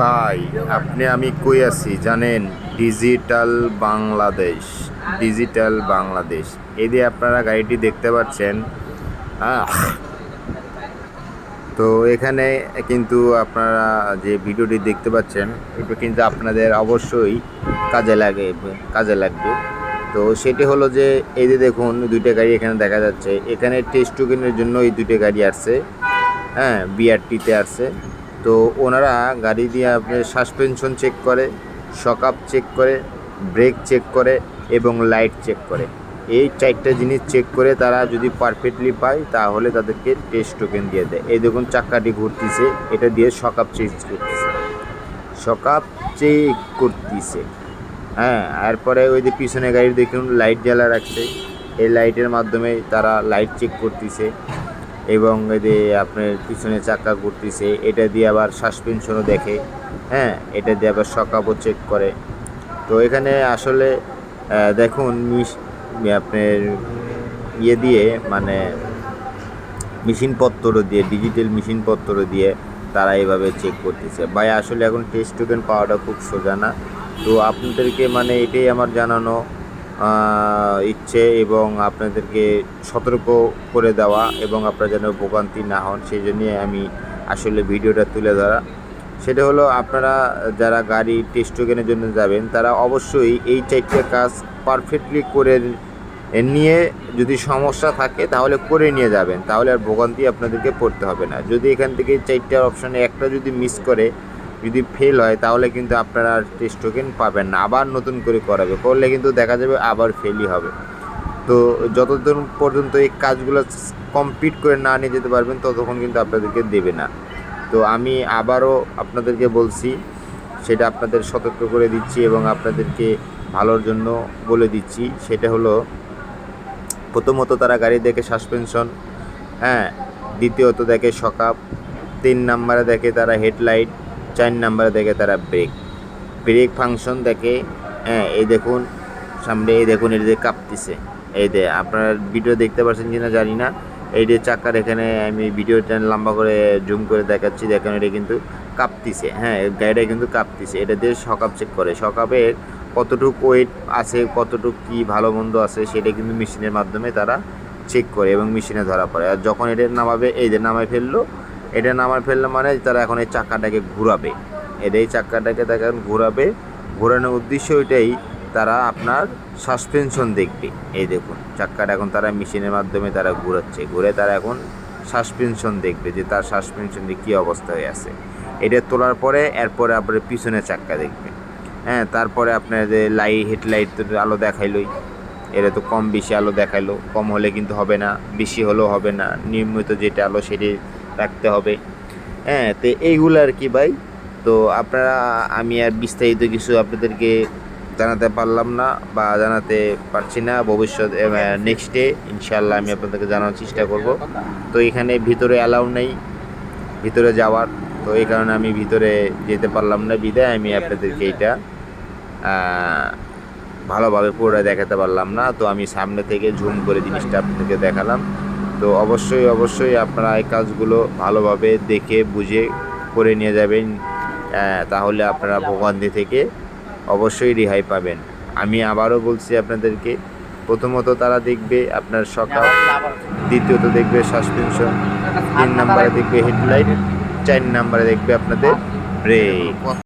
ভাই, আপনি আমি কই আছি? জানেন, ডিজিটাল বাংলাদেশ ডিজিটাল বাংলাদেশ। এই দিয়ে আপনারা গাড়িটি দেখতে পাচ্ছেন তো এখানে কিন্তু আপনারা যে ভিডিওটি দেখতে পাচ্ছেন, এটা কিন্তু আপনাদের অবশ্যই কাজে লাগে, কাজে লাগবে। তো সেটি হলো যে, এই যে দেখুন, দুইটা গাড়ি এখানে দেখা যাচ্ছে। এখানে টেস্ট টোকেনের জন্য এই দুইটা গাড়ি আসছে হ্যাঁ বিআরটিতে আসছে। তো ওনারা গাড়ি দিয়ে আপনার সাসপেনশন চেক করে শকআপ চেক করে ব্রেক চেক করে এবং লাইট চেক করে। এই চারটা জিনিস চেক করে তারা যদি পারফেক্টলি পায় তাহলে তাদেরকে টেস্ট টোকেন দিয়ে দেয়। এই দেখুন চাক্কাটি ঘুরতেছে, এটা দিয়ে শকআপ চেক করতেছে। শকআপ চেক করতেছে। হ্যাঁ এরপরে ওই যে পিছনে গাড়ি দেখুন লাইট জ্বালা রাখছে। এই লাইটের মাধ্যমে তারা লাইট চেক করতেছে। এবং যে আপনার পিছনে চাকা ঘুরতেছে। এটা দিয়ে আবার সাসপেনশনও দেখে। হ্যাঁ এটা দিয়ে আবার শকাপও চেক করে। তো এখানে আসলে দেখুন মিস আপনার ইয়ে দিয়ে মানে মেশিনপত্র দিয়ে ডিজিটাল মেশিনপত্র দিয়ে তারা এইভাবে চেক করতেছে। ভাই, আসলে এখন টেস্ট টোকেন পাওয়াটা খুব সোজা না। তো আপনাদেরকে মানে এটাই আমার জানানো। ইচ্ছে এবং আপনাদেরকে সতর্ক করে দেওয়া এবং আপনারা যেন ভোগান্তি না হন, সেই জন্যই আমি আসলে ভিডিওটা তুলে ধরা। সেটা হলো আপনারা যারা গাড়ি টেস্ট টোকেনের জন্য যাবেন, তারা অবশ্যই এই চারটে কাজ পারফেক্টলি করে নিয়ে যদি সমস্যা থাকে তাহলে করে নিয়ে যাবেন, তাহলে আর ভোগান্তি আপনাদেরকে পড়তে হবে না। যদি এখান থেকে চারটার অপশানে একটা যদি মিস করে যদি ফেল হয়, তাহলে কিন্তু আপনারা টেস্ট টোকেন পাবেন না। আবার নতুন করে করাবে, করলে কিন্তু দেখা যাবে আবার ফেলই হবে। তো যতদিন পর্যন্ত এই কাজগুলো কমপ্লিট করে না নিয়ে যেতে পারবেন, ততক্ষণ কিন্তু আপনাদেরকে দেবে না। তো আমি আবারও আপনাদেরকে বলছি, সেটা আপনাদের সতর্ক করে দিচ্ছি এবং আপনাদেরকে ভালোর জন্য বলে দিচ্ছি। সেটা হলো, প্রথমত তারা গাড়ি দেখে সাসপেনশন হ্যাঁ দ্বিতীয়ত দেখে শকাপ তিন নাম্বারে দেখে তারা হেডলাইট চার নাম্বারে দেখে তারা ব্রেক ব্রেক ফাংশন দেখে হ্যাঁ এই দেখুন, সামনে এই দেখুন যে কাঁপতেছে। এই দে আপনার ভিডিও দেখতে পাচ্ছেন কিনা জানি না। এই যে চাকার এখানে আমি ভিডিওটা লম্বা করে জুম করে দেখাচ্ছি, দেখেন এটা কিন্তু কাঁপতিছে। হ্যাঁ গাড়িটা কিন্তু কাঁপতিছে। এটা দিয়ে সকাপ চেক করে। সকাপের কতটুক ওয়েট আছে, কতটুক কি ভালো মন্দ আছে, সেটা কিন্তু মেশিনের মাধ্যমে তারা চেক করে এবং মেশিনে ধরা পড়ে। আর যখন এটা নামাবে, এই যে নামায় ফেলল এটা নামায় ফেলল মানে তারা এখন এই চাকাটাকে ঘুরাবে। এটা এই চাকাটাকে তারা এখন ঘুরাবে। ঘোরানোর উদ্দেশ্য ওইটাই তারা আপনার সাসপেনশন দেখবে। এই দেখুন, চাক্কাটা এখন তারা মেশিনের মাধ্যমে তারা ঘুরাচ্ছে। ঘুরে তারা এখন সাসপেনশন দেখবে যে তার সাসপেনশনে কী অবস্থা হয়ে আছে। এটা তোলার পরে, এরপরে আপনার পিছনে চাক্কা দেখবে। হ্যাঁ তারপরে আপনার যে লাইট হেডলাইট তো আলো দেখাইলই। এটা তো কম বেশি আলো দেখাইলো। কম হলে কিন্তু হবে না, বেশি হলেও হবে না। নিয়মিত যেটা আলো সেটি রাখতে হবে। হ্যাঁ তো এইগুলো আর কি ভাই। তো আপনারা, আমি আর বিস্তারিত কিছু আপনাদেরকে জানাতে পারলাম না বা জানাতে পারছি না। ভবিষ্যৎ নেক্সট ডে ইনশাল্লাহ আমি আপনাদেরকে জানার চেষ্টা করব। তো এখানে ভিতরে অ্যালাউ নেই, ভিতরে যাওয়ার। তো এই কারণে আমি ভিতরে যেতে পারলাম না বিদায়। আমি আপনাদেরকে এটা ভালোভাবে পুরোটা দেখাতে পারলাম না। তো আমি সামনে থেকে ঝুম করে জিনিসটা আপনাদেরকে দেখালাম। তো অবশ্যই অবশ্যই আপনারা এই কাজগুলো ভালোভাবে দেখে বুঝে করে নিয়ে যাবেন আহ, তাহলে আপনারা ভোগান্তি থেকে অবশ্যই রেহাই পাবেন। আমি আবারও বলছি আপনাদেরকে প্রথমত তারা দেখবে আপনার সকাল দ্বিতীয়ত দেখবে সাসপেনশন তিন নম্বরে দেখবে হেডলাইট চার নম্বরে দেখবে আপনাদের ব্রেক।